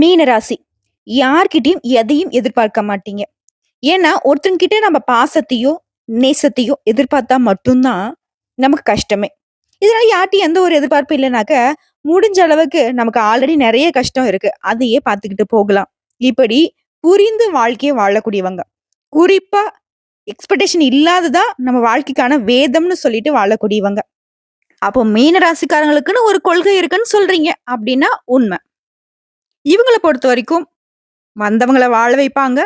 மீனராசி. யார்கிட்டயும் எதையும் எதிர்பார்க்க மாட்டீங்க. ஏன்னா ஒருத்தங்கிட்ட நம்ம பாசத்தையோ நேசத்தையோ எதிர்பார்த்தா மட்டும்தான் நமக்கு கஷ்டமே. இதனால யார்ட்டையும் எந்த ஒரு எதிர்பார்ப்பும் இல்லைனாக்க முடிஞ்ச அளவுக்கு நமக்கு ஆல்ரெடி நிறைய கஷ்டம் இருக்கு. அதையே பார்த்துக்கிட்டு போகலாம். இப்படி புரிந்து வாழ்க்கையை வாழக்கூடியவங்க. குறிப்பா எக்ஸ்பெக்டேஷன் இல்லாததா நம்ம வாழ்க்கைக்கான வேதம்னு சொல்லிட்டு வாழக்கூடியவங்க. அப்போ மீன ராசிக்காரங்களுக்குன்னு ஒரு கொள்கை இருக்குன்னு சொல்றீங்க. அப்படின்னா உண்மை. இவங்கள பொறுத்த வரைக்கும் வந்தவங்கள வாழ வைப்பாங்க.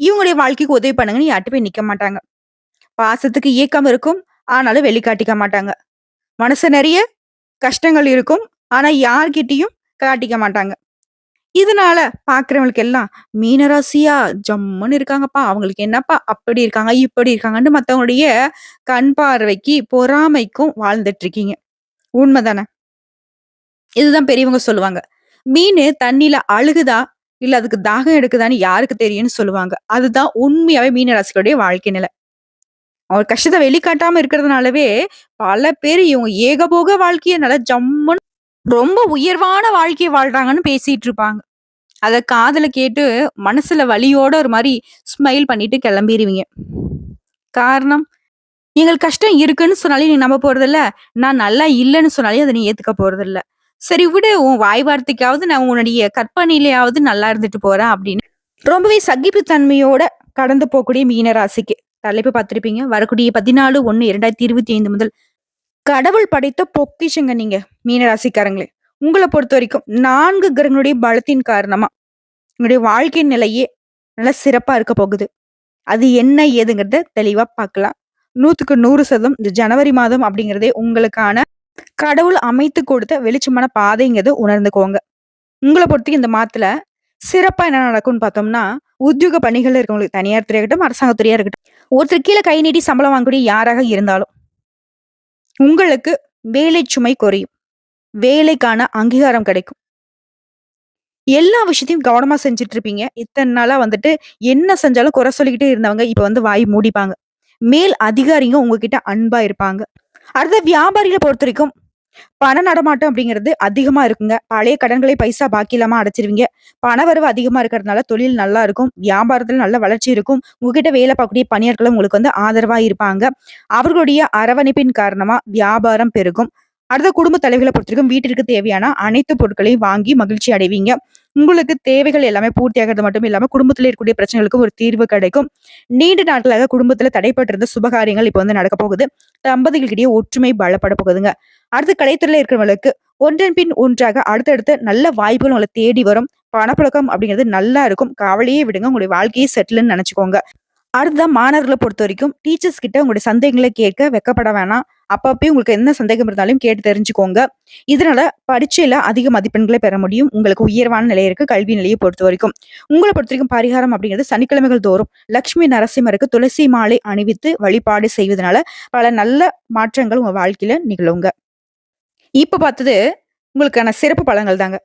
இவங்களுடைய வாழ்க்கைக்கு உதவி பண்ணுங்கன்னு யார்ட்டு போய் நிக்க மாட்டாங்க. பாசத்துக்கு இயக்கம் இருக்கும் ஆனாலும் வெளிக்காட்டிக்க மாட்டாங்க. மனசு நிறைய கஷ்டங்கள் இருக்கும் ஆனா யார்கிட்டயும் காட்டிக்க மாட்டாங்க. இதனால பாக்குறவங்களுக்கு எல்லாம் மீனராசியா ஜம்முன்னு இருக்காங்கப்பா. அவங்களுக்கு என்னப்பா அப்படி இருக்காங்க இப்படி இருக்காங்கன்னு மத்தவங்களுடைய கண் பார்வைக்கு பொறாமைக்கும் வாழ்ந்துட்டு இருக்கீங்க. உண்மைதானே? இதுதான் பெரியவங்க சொல்லுவாங்க. மீன் தண்ணியில அழுகுதா? இல்ல அதுக்கு தாகம் எடுக்குதான்னு யாருக்கு தெரியும்னு சொல்லுவாங்க. அதுதான் உண்மையாவே மீன ராசிகளுடைய வாழ்க்கை நிலை. அவர் கஷ்டத்தை வெளிக்காட்டாம இருக்கிறதுனாலவே பல பேர் இவங்க ஏகபோக வாழ்க்கையை நல்லா ஜம்முன்னு ரொம்ப உயர்வான வாழ்க்கையை வாழ்றாங்கன்னு பேசிட்டு இருப்பாங்க. அதை காதல கேட்டு மனசுல வலியோட ஒரு மாதிரி ஸ்மைல் பண்ணிட்டு கிளம்பிடுவீங்க காரணம் எங்களுக்கு கஷ்டம் இருக்குன்னு சொன்னாலே நீ நம்ப போறதில்ல. நான் நல்லா இல்லைன்னு சொன்னாலே அதை நீ ஏத்துக்க போறதில்லை. சரி விடு உன் வாய் வார்த்தைக்காவது நான் உன்னுடைய கற்பனையிலேயாவது நல்லா இருந்துட்டு போறேன் அப்படின்னு. ரொம்பவே சகிப்புத்தன்மையோட கடந்து போகக்கூடிய மீன ராசிக்கு தலைப்பு பார்த்திருப்பீங்க. வரக்கூடிய பதினாலு ஒன்று இரண்டாயிரத்தி இருபத்தி ஐந்து முதல். கடவுள் படைத்த பொக்கிஷங்க நீங்க மீனராசிக்காரங்களே. உங்களை பொறுத்த வரைக்கும் நான்கு கிரகங்களுடைய பலத்தின் காரணமா உங்களுடைய வாழ்க்கை நிலையே நல்லா சிறப்பா இருக்க போகுது. அது என்ன ஏதுங்கிறத தெளிவா பார்க்கலாம். நூத்துக்கு நூறு சதம் இந்த ஜனவரி மாதம் அப்படிங்கிறதே உங்களுக்கான கடவுள் அமைத்து கொடுத்த வெளிச்சமான பாதைங்கிறத உணர்ந்துக்கோங்க. உங்களை பொறுத்தவரைக்கும் இந்த மாத்துல சிறப்பா என்ன நடக்கும்னு பார்த்தோம்னா உத்தியோக பணிகள் இருக்கவங்களுக்கு தனியார் துறையாகட்டும் இருக்கட்டும் அரசாங்கத்துறையா இருக்கட்டும் ஒருத்தர் கீழே கை நீட்டி சம்பளம் வாங்கக்கூடிய யாராக இருந்தாலும் உங்களுக்கு வேலை சுமை குறையும். வேலைக்கான அங்கீகாரம் கிடைக்கும். எல்லா விஷயத்தையும் கவனமா செஞ்சுட்டு இருப்பீங்க. இத்தனை நாளா வந்துட்டு என்ன செஞ்சாலும் குறை சொல்லிக்கிட்டே இருந்தவங்க இப்ப வந்து வாய் மூடிப்பாங்க. மேல் அதிகாரிங்க உங்ககிட்ட அன்பா இருப்பாங்க. அடுத்த வியாபாரிகளை பொறுத்த வரைக்கும் பண நடமாட்டம் அப்படிங்கிறது அதிகமா இருக்குங்க. பழைய கடன்களை பைசா பாக்கி இல்லாம அடைச்சிருவீங்க. பண வரவு அதிகமா இருக்கிறதுனால தொழில் நல்லா இருக்கும். வியாபாரத்துல நல்ல வளர்ச்சி இருக்கும். உங்ககிட்ட வேலை பார்க்கக்கூடிய பணியாட்களும் உங்களுக்கு வந்து ஆதரவா இருப்பாங்க. அவர்களுடைய அரவணைப்பின் காரணமா வியாபாரம் பெருகும். அடுத்த குடும்ப தலைவர்களை பொறுத்தவரைக்கும் வீட்டிற்கு தேவையான அனைத்து பொருட்களையும் வாங்கி மகிழ்ச்சி அடைவீங்க. உங்களுக்கு தேவைகள் எல்லாமே பூர்த்தியாகிறது மட்டும் இல்லாம குடும்பத்தில் இருக்கக்கூடிய பிரச்சனைகளுக்கு ஒரு தீர்வு கிடைக்கும். நீண்ட நாட்களாக குடும்பத்துல தடைப்பட்டிருந்த சுபகாரியங்கள் இப்ப வந்து நடக்க போகுது. தம்பதிகளிடையே ஒற்றுமை பலப்பட போகுதுங்க. அடுத்து கலைத்துறையில இருக்கிறவங்களுக்கு ஒன்றன் பின் ஒன்றாக அடுத்தடுத்து நல்ல வாய்ப்புகள் உங்களை தேடி வரும். பணப்பழக்கம் அப்படிங்கிறது நல்லா இருக்கும். கவலையே விடுங்க. உங்களுடைய வாழ்க்கையை செட்டில்னு நினைச்சுக்கோங்க. அடுத்ததான் மாணவர்களை பொறுத்த வரைக்கும் டீச்சர்ஸ் கிட்ட உங்களுடைய சந்தேகங்களை கேட்க வெக்கப்பட வேணாம். அப்பப்பயும் உங்களுக்கு என்ன சந்தேகம் இருந்தாலும் கேட்டு தெரிஞ்சுக்கோங்க. இதனால பரீட்சையில அதிக மதிப்பெண்களை பெற முடியும். உங்களுக்கு உயர்வான நிலை இருக்கு கல்வி நிலையை பொறுத்த வரைக்கும். உங்களை பொறுத்த வரைக்கும் பரிகாரம் அப்படிங்கிறது சனிக்கிழமைகள் தோறும் லட்சுமி நரசிம்மருக்கு துளசி மாலை அணிவித்து வழிபாடு செய்வதனால பல நல்ல மாற்றங்கள் உங்க வாழ்க்கையில நிகழுங்க. இப்ப பார்த்தது உங்களுக்கான சிறப்பு பலன்கள் தாங்க.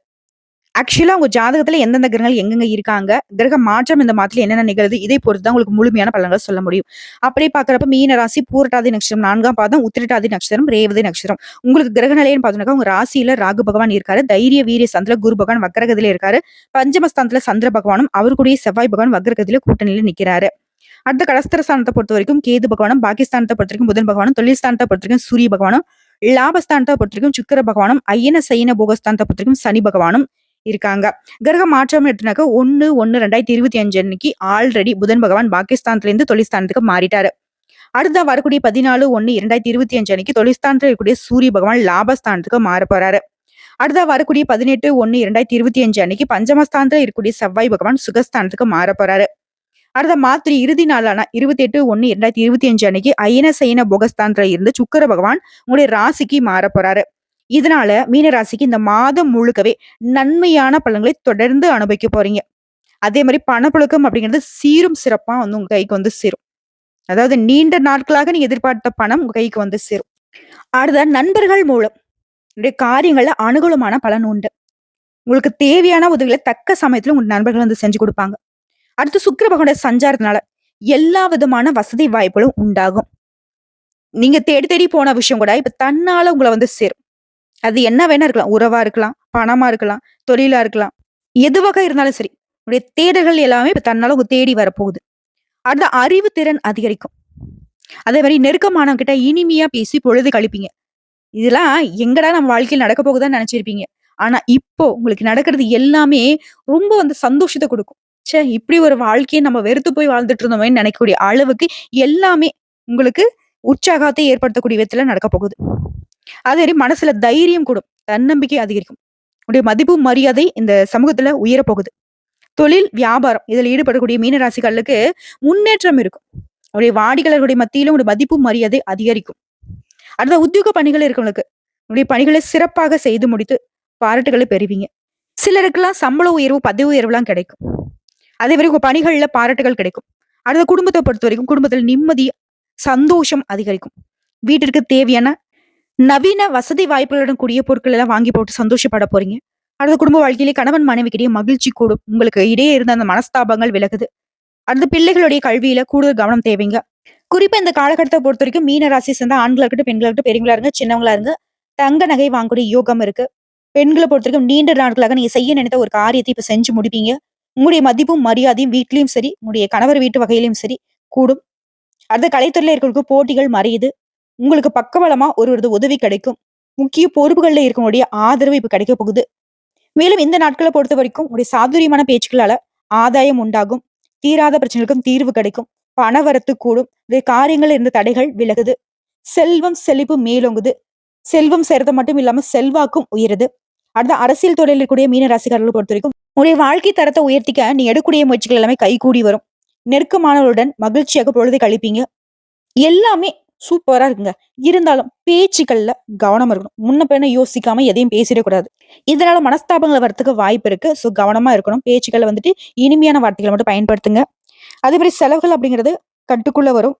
ஆக்சுவலாக உங்கள் ஜாதகத்தில் எந்தெந்த கிரகங்கள் எங்கெங்க இருக்காங்க கிரக மாற்றம் இந்த மாதத்தில் என்னென்ன நிகழுது இதை பொறுத்து தான் உங்களுக்கு முழுமையான பலன்கள் சொல்ல முடியும். அப்படி பார்க்குறப்ப மீன ராசி பூரட்டாதி நட்சத்திரம் நான்காம் பாதம் உத்திரட்டாதி நட்சத்திரம் ரேவதி நட்சத்திரம். உங்களுக்கு கிரக நிலையன்னு பார்த்தோம்னாக்கா உங்கள் ராசியில் ராகு பகவான் இருக்காரு தைரிய வீரிய சந்திர குரு பகவான் வக்கரகத்தில் இருக்காரு. பஞ்சமஸ்தானத்தில் சந்திர பகவானும் அவருக்குடைய செவ்வாய் பகவான் வக்கரகத்தில் கூட்டணியில் நிற்கிறாரு அடுத்த கடஸ்தர ஸ்தானத்தை பொறுத்த வரைக்கும் கேது பகவானும் பாகிஸ்தானத்தை பொறுத்த வரைக்கும் புதன் பகவானும் தொழில் ஸ்தானத்தை பொறுத்த வரைக்கும் சூரிய பகவானும் லாபஸ்தானத்தை பொறுத்த வரைக்கும் சுக்கர பகவானும் ஐயன சைன போகஸ்தானத்தை பொறுத்த வரைக்கும் சனி பகவானும் இருக்காங்க. கிரக மாற்றம் எடுத்துனாக்க ஒன்னு ஒன்னு ரெண்டாயிரத்தி இருபத்தி அஞ்சு அன்னைக்கு ஆல்ரெடி புதன் பகவான் பாகிஸ்தான்ல இருந்து தொழிற்ஸ்தானத்துக்கு மாறிட்டாரு. அடுத்த வரக்கூடிய பதினாலு ஒன்னு இரண்டாயிரத்தி இருபத்தி அஞ்சு அன்னைக்கு தொழிற்ஸ்தானத்துல இருக்கக்கூடிய சூரிய பகவான் லாபஸ்தானத்துக்கு மாற போறாரு அடுத்த வரக்கூடிய பதினெட்டு ஒன்னு இரண்டாயிரத்தி இருபத்தி அஞ்சு அன்னைக்கு பஞ்சமஸ்தானத்துல இருக்கக்கூடிய செவ்வாய் பகவான் சுகஸ்தானத்துக்கு மாற போறாரு அடுத்த மாத்திரை இறுதி நாளான இருபத்தி எட்டு ஒன்னு இரண்டாயிரத்தி இருபத்தி அஞ்சு அன்னைக்கு அயன சயன போகஸ்தானத்துல இருந்து சுக்கர பகவான் உங்களுடைய ராசிக்கு மாற போறாரு இதனால மீனராசிக்கு இந்த மாதம் முழுக்கவே நன்மையான பலன்களை தொடர்ந்து அனுபவிக்க போறீங்க. அதே மாதிரி பணப்புழக்கம் அப்படிங்கிறது சீரும் சிறப்பா வந்து உங்க கைக்கு வந்து சேரும். அதாவது நீண்ட நாட்களாக நீங்க எதிர்பார்த்த பணம் உங்க கைக்கு வந்து சேரும். அடுத்த நண்பர்கள் மூலம் காரியங்கள்ல அனுகூலமான பலன் உண்டு. உங்களுக்கு தேவையான உதவிகளை தக்க சமயத்துல உங்க நண்பர்கள் வந்து செஞ்சு கொடுப்பாங்க. அடுத்து சுக்கர பகவான சஞ்சாரத்தினால எல்லா விதமான வசதி வாய்ப்புகளும் உண்டாகும். நீங்க தேடி தேடி போன விஷயம் கூட இப்ப தன்னால உங்களை வந்து சேரும். அது என்ன வேணா இருக்கலாம். உறவா இருக்கலாம் பணமா இருக்கலாம் தொழிலா இருக்கலாம். எதுவாக இருந்தாலும் சரி உடைய தேடல்கள் எல்லாமே இப்ப தன்னால உங்க தேடி வரப்போகுது. அடுத்த அறிவு திறன் அதிகரிக்கும். அதே மாதிரி நெருக்கமானவங்க கிட்ட இனிமையா பேசி பொழுது கழிப்பீங்க. இதெல்லாம் எங்கடா நம்ம வாழ்க்கையில் நடக்க போகுதான்னு நினைச்சிருப்பீங்க. ஆனா இப்போ உங்களுக்கு நடக்கிறது எல்லாமே ரொம்ப வந்து சந்தோஷத்தை கொடுக்கும். ச்சே இப்படி ஒரு வாழ்க்கையை நம்ம வெறுத்து போய் வாழ்ந்துட்டு இருந்தோமேன்னு நினைக்கக்கூடிய அளவுக்கு எல்லாமே உங்களுக்கு உற்சாகத்தை ஏற்படுத்தக்கூடிய விதத்துல நடக்க போகுது. அதே மாதிரி மனசுல தைரியம் கூடும் தன்னம்பிக்கை அதிகரிக்கும். உடைய மதிப்பு மரியாதை இந்த சமூகத்துல உயர போகுது தொழில் வியாபாரம் இதில் ஈடுபடக்கூடிய மீனராசிகளுக்கு முன்னேற்றம் இருக்கும். உடைய வாடிக்கையாளர்களுடைய மத்தியிலும் உடைய மதிப்பு மரியாதை அதிகரிக்கும். அடுத்த உத்தியோக பணிகள் இருக்கவங்களுக்கு உடைய பணிகளை சிறப்பாக செய்து முடித்து பாராட்டுகளை பெறுவீங்க. சிலருக்கெல்லாம் சம்பள உயர்வு பதவி உயர்வுலாம் கிடைக்கும். அதே மாதிரி உங்க பணிகள்ல பாராட்டுகள் கிடைக்கும். அடுத்த குடும்பத்தை பொறுத்த வரைக்கும் குடும்பத்தில் நிம்மதி சந்தோஷம் அதிகரிக்கும். வீட்டிற்கு தேவையான நவீன வசதி வாய்ப்புகளுடன் கூடிய பொருட்கள் எல்லாம் வாங்கி போட்டு சந்தோஷப்பட போறீங்க. அடுத்த குடும்ப வாழ்க்கையிலே கணவன் மனைவிக்கிடையே மகிழ்ச்சி கூடும். உங்களுக்கு இடையே இருந்த அந்த மனஸ்தாபங்கள் விலகுது. அடுத்த பிள்ளைகளுடைய கல்வியில கூடுதல் கவனம் தேவைங்க. குறிப்பா இந்த காலகட்டத்தை பொறுத்த வரைக்கும் மீன ராசி சேர்ந்த ஆண்களா இருக்கட்டும் பெண்களா இருக்கட்டும் பெரியவங்களா இருங்க சின்னவங்களா இருங்க தங்க நகை வாங்கக்கூடிய யோகம் இருக்கு. பெண்களை பொறுத்த வரைக்கும் நீண்ட நாட்களாக நீங்க செய்ய நினைத்த ஒரு காரியத்தை இப்ப செஞ்சு முடிப்பீங்க. உங்களுடைய மதிப்பும் மரியாதையும் வீட்லயும் சரி உங்களுடைய கணவர் வீட்டு வகையிலும் சரி கூடும். அடுத்த கலைத்துறையில இருக்கிறவங்களுக்கு போட்டிகள் மறையுது. உங்களுக்கு பக்கபலமா ஒருவரது உதவி கிடைக்கும். முக்கிய பொறுப்புகள்ல இருக்கக்கூடிய ஆதரவு இப்ப கிடைக்க போகுது. மேலும் இந்த நாட்களை பொறுத்த வரைக்கும் உங்களுடைய சாதுரியமான பேச்சுக்களால ஆதாயம் உண்டாகும். தீராத பிரச்சனைகளுக்கும் தீர்வு கிடைக்கும். பணவரத்து கூடும். இந்த காரியங்கள் இருந்த தடைகள் விலகுது. செல்வம் செழிப்பு மேலோங்குது. செல்வம் சேர்த்த மட்டும் இல்லாம செல்வாக்கும் உயருது. அடுத்த அரசியல் துறையில் இருக்கக்கூடிய மீன ராசிக்காரர்களை பொறுத்த வரைக்கும் உங்களுடைய வாழ்க்கை தரத்தை உயர்த்திக்க நீ எடுக்கூடிய முயற்சிகள் எல்லாமே கைகூடி வரும். நெருக்கமானவருடன் மகிழ்ச்சியாக பொழுதை கழிப்பீங்க. எல்லாமே சூப்பரா இருக்குங்க. இருந்தாலும் பேச்சுக்கள்ல கவனம் இருக்கணும். முன்ன பின்ன யோசிக்காம எதையும் பேசிடக்கூடாது இதனால மனஸ்தாபங்கள் வரத்துக்கு வாய்ப்பு இருக்கு. ஸோ கவனமா இருக்கணும். பேச்சுக்களை வந்துட்டு இனிமையான வார்த்தைகளை மட்டும் பயன்படுத்துங்க. அதே மாதிரி செலவுகள் அப்படிங்கிறது கட்டுக்குள்ள வரும்.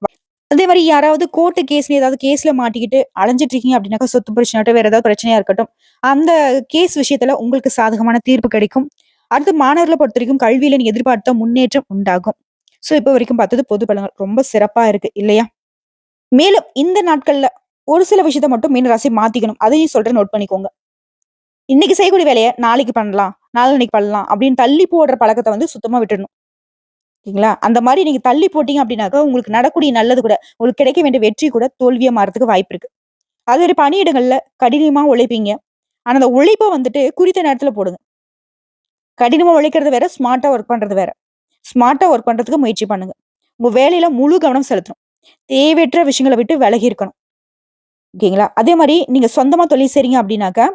அதே மாதிரி யாராவது கோர்ட்டு கேஸ்ல ஏதாவது கேஸ்ல மாட்டிக்கிட்டு அலைஞ்சிட்டு இருக்கீங்க அப்படின்னாக்கா சொத்து பிரச்சனை வேற ஏதாவது பிரச்சனையா இருக்கட்டும் அந்த கேஸ் விஷயத்துல உங்களுக்கு சாதகமான தீர்ப்பு கிடைக்கும். அடுத்து மாணவர்களை பொறுத்த வரைக்கும் கல்வியில நீ எதிர்பார்த்த முன்னேற்றம் உண்டாகும். ஸோ இப்போ வரைக்கும் பார்த்தது பொது பலங்கள் ரொம்ப சிறப்பா இருக்கு. இல்லையா? மேலும் இந்த நாட்கள்ல ஒரு சில விஷயத்த மட்டும் மீன ராசி மாத்திக்கணும். அதையும் சொல்றேன் நோட் பண்ணிக்கோங்க. இன்னைக்கு செய்யக்கூடிய வேலையை நாளைக்கு பண்ணலாம் நாளைக்கு பண்ணலாம் அப்படின்னு தள்ளி போடுற பழக்கத்தை வந்து சுத்தமா விட்டுடணும் ஓகேங்களா? அந்த மாதிரி நீங்க தள்ளி போட்டீங்க அப்படின்னாக்கா உங்களுக்கு நடக்கூடிய நல்லது கூட உங்களுக்கு கிடைக்க வேண்டிய வெற்றி கூட தோல்வியா மாறதுக்கு வாய்ப்பு இருக்கு. அது ஒரு பணியிடங்கள்ல கடினமா உழைப்பீங்க. ஆனா அந்த உழைப்பை வந்துட்டு குறித்த நேரத்துல போடுங்க. கடினமா உழைக்கிறது வேற ஸ்மார்ட்டா ஒர்க் பண்றது வேற. ஸ்மார்ட்டா ஒர்க் பண்றதுக்கு முயற்சி பண்ணுங்க. உங்க வேலையில முழு கவனம் செலுத்தணும். தேவையற்ற விஷயங்களை விட்டு விலகி இருக்கணும் ஓகேங்களா? அதே மாதிரி நீங்க சொந்தமா தொழில் செய்றீங்க அப்படின்னாக்கா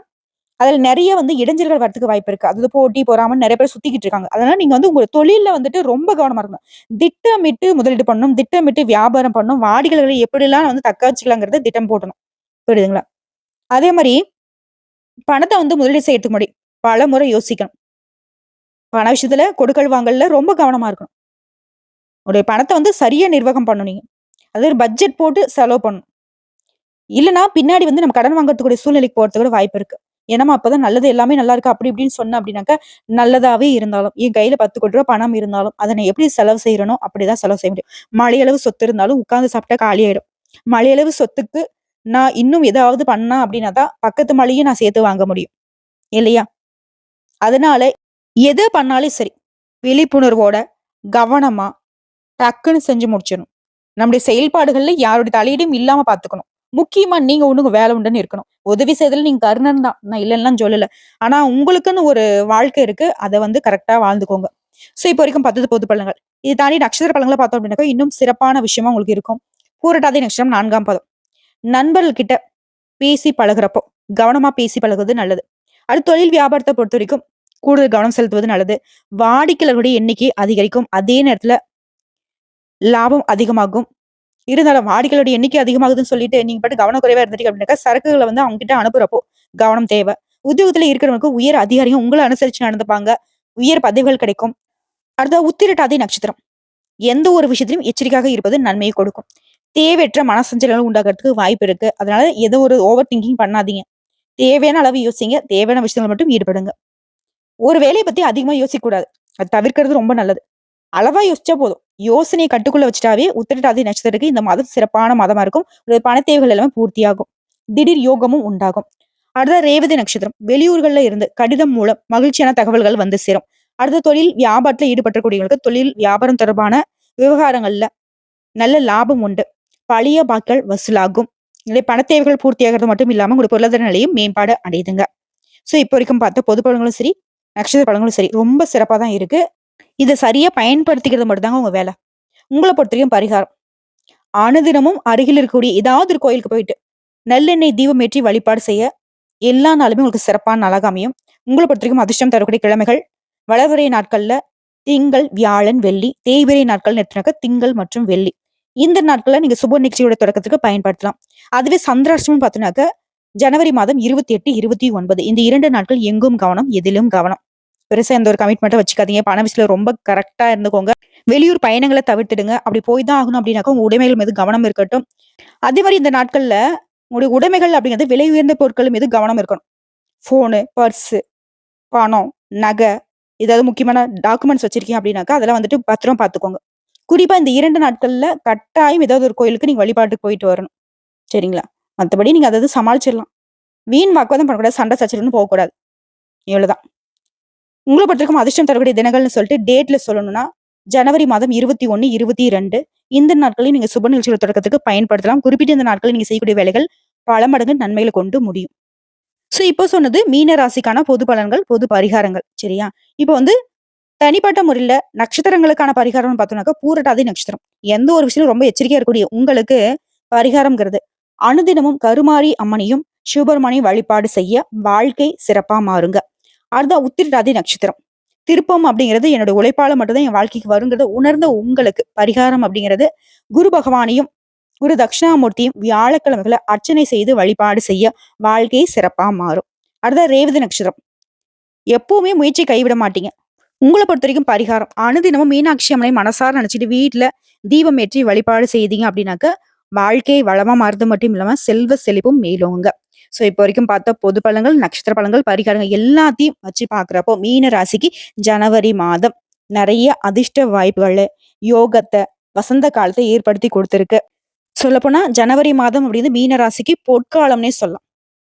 அதுல நிறைய வந்து இடைஞ்சல்கள் வரதுக்கு வாய்ப்பு இருக்கு. அது போட்டி போறாம நிறைய பேர் சுத்திக்கிட்டு இருக்காங்க. அதனால நீங்க வந்து உங்க தொழில வந்துட்டு ரொம்ப கவனமா இருக்கணும். திட்டமிட்டு முதலீடு பண்ணணும் திட்டமிட்டு வியாபாரம் பண்ணணும் வாடிக்கைகளை எப்படிலாம் வந்து தக்க வச்சுக்கலாங்கிறத திட்டம் போடணும். புரியுதுங்களா? அதே மாதிரி பணத்தை வந்து முதலீடு செய்யறதுக்கு முன்னாடி பல முறை யோசிக்கணும். பண விஷயத்துல கொடுக்கல் வாங்கல ரொம்ப கவனமா இருக்கணும். உங்களுடைய பணத்தை வந்து சரியா நிர்வாகம் பண்ணணும் நீங்க. அது பட்ஜெட் போட்டு செலவு பண்ணும் இல்லைன்னா பின்னாடி வந்து நம்ம கடன் வாங்குறதுக்கூடிய சூழ்நிலைக்கு போகிறதுக்கு கூட வாய்ப்பு இருக்கு. ஏன்னா அப்பதான் நல்லது எல்லாமே நல்லா இருக்கு? அப்படி இப்படின்னு சொன்ன அப்படின்னாக்கா நல்லதாவே இருந்தாலும் என் கையில பத்து கோடி ரூபா பணம் இருந்தாலும் அதை நான் எப்படி செலவு செய்யறனோ அப்படிதான் செலவு செய்ய முடியும். மழையளவு சொத்து இருந்தாலும் உட்காந்து சாப்பிட்டா காலியாயிடும் மழையளவு சொத்துக்கு நான் இன்னும் ஏதாவது பண்ணா அப்படின்னா தான் பக்கத்து மழையும் நான் சேர்த்து வாங்க முடியும். இல்லையா? அதனால எதை பண்ணாலும் சரி விழிப்புணர்வோட கவனமா டக்குன்னு செஞ்சு முடிச்சிடணும். நம்முடைய செயல்பாடுகள்ல யாருடைய தலையீடும் இல்லாம பாத்துக்கணும் முக்கியமா நீங்க ஒண்ணுங்க வேலை உண்டுன்னு இருக்கணும். உதவி செய்தல நீங்க கருணன் தான். நான் இல்லைன்னா சொல்லல. ஆனா உங்களுக்குன்னு ஒரு வாழ்க்கை இருக்கு. அதை வந்து கரெக்டா வாழ்ந்துக்கோங்க. சோ இப்போ வரைக்கும் பத்து பொது பழங்கள். இது தாண்டி நட்சத்திர பழங்களை பார்த்தோம் அப்படின்னாக்கா இன்னும் சிறப்பான விஷயமா உங்களுக்கு இருக்கும். பூரட்டாதி நட்சத்திரம் நான்காம் பதம். நண்பர்கள்கிட்ட பேசி பழகுறப்போ கவனமா பேசி பழகுவது நல்லது. அது தொழில் வியாபாரத்தை பொறுத்த வரைக்கும் கூடுதல் கவனம் செலுத்துவது நல்லது. வாடிக்கையாளர்களுடைய எண்ணிக்கை அதிகரிக்கும். அதே நேரத்துல லாபம் அதிகமாகும். இருந்தாலும் வாடிக்கையோட எண்ணிக்கை அதிகமாகுதுன்னு சொல்லிட்டு நீங்க பாட்டு கவனக்குறைவா இருந்துட்டீங்க அப்படின்னாக்கா சரக்குகளை வந்து அவங்க கிட்ட அனுப்புறப்போ கவனம் தேவை. உத்தியோகத்துல இருக்கிறவங்களுக்கு உயர் அதிகாரியும் உங்களை அனுசரிச்சு நடந்துப்பாங்க. உயர் பதவிகள் கிடைக்கும். அடுத்த உத்திரட்டாதி நட்சத்திரம். எந்த ஒரு விஷயத்திலும் எச்சரிக்கையாக இருப்பது நன்மையை கொடுக்கும். தேவையற்ற மனசஞ்சலங்கள் உண்டாகிறதுக்கு வாய்ப்பு இருக்கு. அதனால ஏதோ ஒரு ஓவர் திங்கிங் பண்ணாதீங்க. தேவையான அளவு யோசிங்க. தேவையான விஷயங்கள் மட்டும் ஈடுபடுங்க. ஒரு வேலையை பத்தி அதிகமா யோசிக்க கூடாது அது தவிர்க்கிறது ரொம்ப நல்லது. அளவா யோசிச்சா போதும். யோசனையை கட்டுக்குள்ள வச்சுட்டாவே உத்திரட்டாதி நட்சத்திரத்துக்கு இந்த மாதம் சிறப்பான மாதமா இருக்கும். உங்களுடைய பண தேவைகள் எல்லாமே பூர்த்தியாகும். திடீர் யோகமும் உண்டாகும். அடுத்த ரேவதி நட்சத்திரம். வெளியூர்கள்ல இருந்து கடிதம் மூலம் மகிழ்ச்சியான தகவல்கள் வந்து சேரும். அடுத்த தொழில் வியாபாரத்துல ஈடுபட்டக்கூடியவங்களுக்கு தொழில் வியாபாரம் தொடர்பான விவகாரங்கள்ல நல்ல லாபம் உண்டு. பழைய பாக்கள் வசூலாகும். இல்லை பண தேவைகள் பூர்த்தியாகிறது மட்டும் இல்லாமல் உங்களுடைய பொருளாதார நிலையும் மேம்பாடு அடையுதுங்க. ஸோ இப்போ வரைக்கும் பார்த்த பொது பழங்களும் சரி நட்சத்திர பழங்களும் சரி ரொம்ப சிறப்பாக தான் இருக்கு. இதை சரியா பயன்படுத்திக்கிறது மட்டும்தாங்க உங்க வேலை. உங்களை பொறுத்த வரைக்கும் பரிகாரம். அனுதினமும் அருகில் இருக்கக்கூடிய ஏதாவது ஒரு கோயிலுக்கு போயிட்டு நல்லெண்ணெய் தீபம் ஏற்றி வழிபாடு செய்ய எல்லா நாளுமே உங்களுக்கு சிறப்பான நாளாக அமையும். உங்களை பொறுத்த வரைக்கும் அதிர்ஷ்டம் தரக்கூடிய கிழமைகள் வளவரை நாட்கள்ல திங்கள் வியாழன் வெள்ளி தேய்விரை நாட்கள் நிறுத்தினாக்க திங்கள் மற்றும் வெள்ளி. இந்த நாட்கள்ல நீங்க சுப நிகழ்ச்சியோட தொடக்கத்துக்கு பயன்படுத்தலாம். அதுவே சந்திராஷ்டமம் பார்த்தீங்கன்னாக்க ஜனவரி மாதம் இருபத்தி எட்டு இருபத்தி ஒன்பது. இந்த இரண்டு நாட்கள் எங்கும் கவனம் எதிலும் கவனம். பெருசாக எந்த ஒரு கமிட்மெண்ட்டும் வச்சுக்காதீங்க. பண விஷயத்தில் ரொம்ப கரெக்டாக இருந்துக்கோங்க. வெளியூர் பயணங்களை தவிர்த்துடுங்க. அப்படி போய் தான் ஆகணும் அப்படின்னாக்கா உங்கள் உடைமைகள் மீது கவனம் இருக்கட்டும். அதே மாதிரி இந்த நாட்கள்ல உங்களுடைய உடைமைகள் அப்படிங்கிறது விலை உயர்ந்த பொருட்கள் மீது கவனம் இருக்கணும். ஃபோனு பர்ஸு பணம் நகை ஏதாவது முக்கியமான டாக்குமெண்ட்ஸ் வச்சிருக்கீங்க அப்படின்னாக்கா அதெல்லாம் வந்துட்டு பத்திரம் பார்த்துக்கோங்க. குறிப்பா இந்த இரண்டு நாட்கள்ல கட்டாயம் ஏதாவது ஒரு கோயிலுக்கு நீங்க வழிபாட்டுக்கு போயிட்டு வரணும். சரிங்களா? மற்றபடி நீங்க அதாவது சமாளிச்சிடலாம். வீண் வாக்குவாதம் பண்ணக்கூடாது சண்டை சச்சரவுன்னு போகக்கூடாது. இவ்வளவுதான். உங்களை பொறுத்திருக்கும் அதிர்ஷ்டம் தரக்கூடிய தினங்கள்னு சொல்லிட்டு டேட்ல சொல்லணும்னா ஜனவரி மாதம் இருபத்தி ஒன்னு இருபத்தி ரெண்டு இந்த நாட்களையும் நீங்க சுப நிகழ்ச்சிகள் தொடக்கத்துக்கு பயன்படுத்தலாம். குறிப்பிட்ட இந்த நாட்களில் நீங்க செய்யக்கூடிய வேலைகள் பல மடங்கு நன்மைகளை கொண்டு முடியும். ஸோ இப்போ சொன்னது மீன ராசிக்கான பொது பலன்கள் பொது பரிகாரங்கள் சரியா? இப்போ வந்து தனிப்பட்ட முறையில நட்சத்திரங்களுக்கான பரிகாரம்னு பார்த்தோம்னாக்கா பூரட்டாதி நட்சத்திரம். எந்த ஒரு விஷயம் ரொம்ப எச்சரிக்கையாக இருக்கக்கூடிய உங்களுக்கு பரிகாரம்ங்கிறது. அனுதினமும் கருமாரி அம்மனையும் சிவபெருமானையும் வழிபாடு செய்ய வாழ்க்கை சிறப்பாக மாறுங்க. அடுத்த உத்திரடாதி நட்சத்திரம். திருப்பம் அப்படிங்கிறது என்னோட உழைப்பால மட்டும்தான் என் வாழ்க்கைக்கு வருங்கிறத உணர்ந்த உங்களுக்கு பரிகாரம் அப்படிங்கிறது குரு பகவானையும் குரு தட்சிணாமூர்த்தியும் வியாழக்கிழமைகளை அர்ச்சனை செய்து வழிபாடு செய்ய வாழ்க்கையை சிறப்பா மாறும். அடுத்த ரேவதி நட்சத்திரம். எப்பவுமே முயற்சி கைவிட மாட்டீங்க. உங்களை பொறுத்த வரைக்கும் பரிகாரம். அனுதினமும் மீனாட்சி அம்மனை மனசார நினைச்சிட்டு வீட்டுல தீபம் ஏற்றி வழிபாடு செய்தீங்க அப்படின்னாக்க வாழ்க்கை வளமா மாறுறது மட்டும் இல்லாம செல்வ செழிப்பும் மேலோங்க ஸோ இப்போ வரைக்கும் பார்த்தா பொது பழங்கள் நட்சத்திர பழங்கள் பரிகாரங்கள் எல்லாத்தையும் வச்சு பார்க்குறப்போ மீன ராசிக்கு ஜனவரி மாதம் நிறைய அதிர்ஷ்ட வாய்ப்புகளை யோகத்தை வசந்த காலத்தை ஏற்படுத்தி கொடுத்துருக்கு. சொல்லப்போனா ஜனவரி மாதம் அப்படின்னு மீன ராசிக்கு பொற்காலம்னே சொல்லலாம்.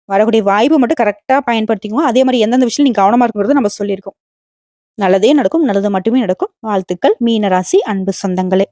வரக்கூடிய வாய்ப்பு மட்டும் கரெக்டாக பயன்படுத்திக்குவோம் அதே மாதிரி எந்தெந்த விஷயம் நீங்கள் கவனமாக இருக்கிறது நம்ம சொல்லியிருக்கோம். நல்லதே நடக்கும் நல்லது மட்டுமே நடக்கும். வாழ்த்துக்கள். மீனராசி அன்பு சொந்தங்களே.